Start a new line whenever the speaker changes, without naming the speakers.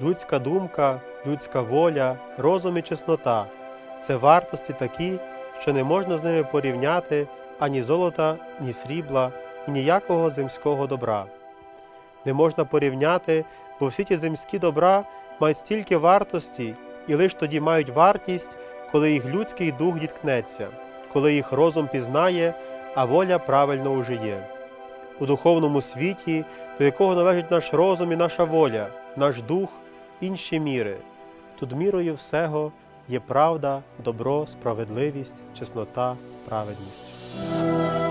Людська думка, людська воля, розум і чеснота це вартості такі, що не можна з ними порівняти ані золота, ні срібла, і ніякого земського добра. Не можна порівняти, бо всі ті земські добра мають стільки вартості і лише тоді мають вартість, коли їх людський дух діткнеться, коли їх розум пізнає, а воля правильно ужиє. У духовному світі, до якого належить наш розум і наша воля, наш дух, інші міри. Тут мірою всього є правда, добро, справедливість, чеснота, праведність.